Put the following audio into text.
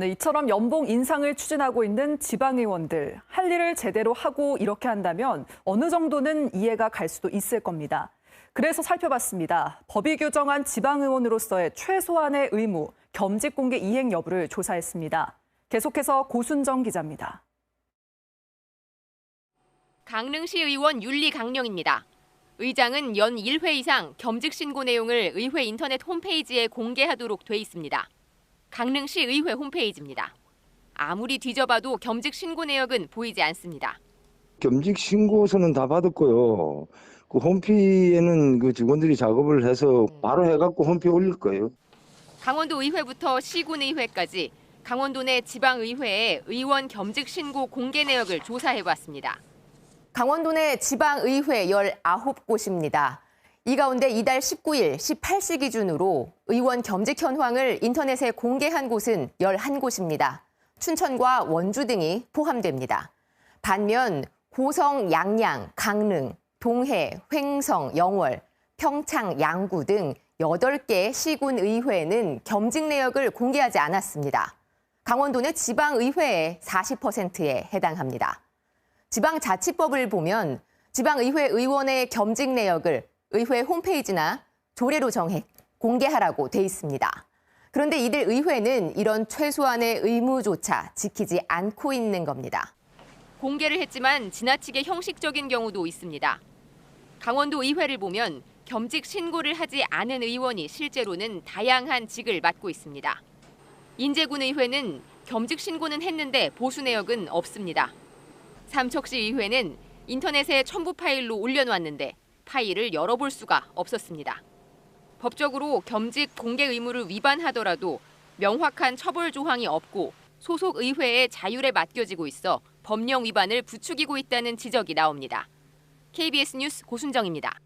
네, 이처럼 연봉 인상을 추진하고 있는 지방의원들 할 일을 제대로 하고 이렇게 한다면 어느 정도는 이해가 갈 수도 있을 겁니다. 그래서 살펴봤습니다. 법이 규정한 지방의원으로서의 최소한의 의무, 겸직 공개 이행 여부를 조사했습니다. 계속해서 고순정 기자입니다. 강릉시 의원 윤리 강령입니다. 의장은 연 1회 이상 겸직 신고 내용을 의회 인터넷 홈페이지에 공개하도록 돼 있습니다. 강릉시 의회 홈페이지입니다. 아무리 뒤져봐도 겸직 신고 내역은 보이지 않습니다. 겸직 신고서는 다 받았고요. 그 홈피에는 그 직원들이 작업을 해서 바로 해갖고 홈피 올릴 거예요. 강원도 의회부터 시군 의회까지 강원도 내 지방 의회에 의원 겸직 신고 공개 내역을 조사해 봤습니다. 강원도 내 지방 의회 19곳입니다. 이 가운데 이달 19일 18시 기준으로 의원 겸직 현황을 인터넷에 공개한 곳은 11곳입니다. 춘천과 원주 등이 포함됩니다. 반면 고성, 양양, 강릉, 동해, 횡성, 영월, 평창, 양구 등 8개 시군 의회는 겸직 내역을 공개하지 않았습니다. 강원도 내 지방의회의 40%에 해당합니다. 지방자치법을 보면 지방의회 의원의 겸직 내역을 의회 홈페이지나 조례로 정해 공개하라고 돼 있습니다. 그런데 이들 의회는 이런 최소한의 의무조차 지키지 않고 있는 겁니다. 공개를 했지만 지나치게 형식적인 경우도 있습니다. 강원도 의회를 보면 겸직 신고를 하지 않은 의원이 실제로는 다양한 직을 맡고 있습니다. 인제군 의회는 겸직 신고는 했는데 보수 내역은 없습니다. 삼척시 의회는 인터넷에 첨부 파일로 올려놓았는데 파일을 열어볼 수가 없었습니다. 법적으로 겸직 공개 의무를 위반하더라도 명확한 처벌 조항이 없고 소속 의회의 자율에 맡겨지고 있어 법령 위반을 부추기고 있다는 지적이 나옵니다. KBS 뉴스 고순정입니다.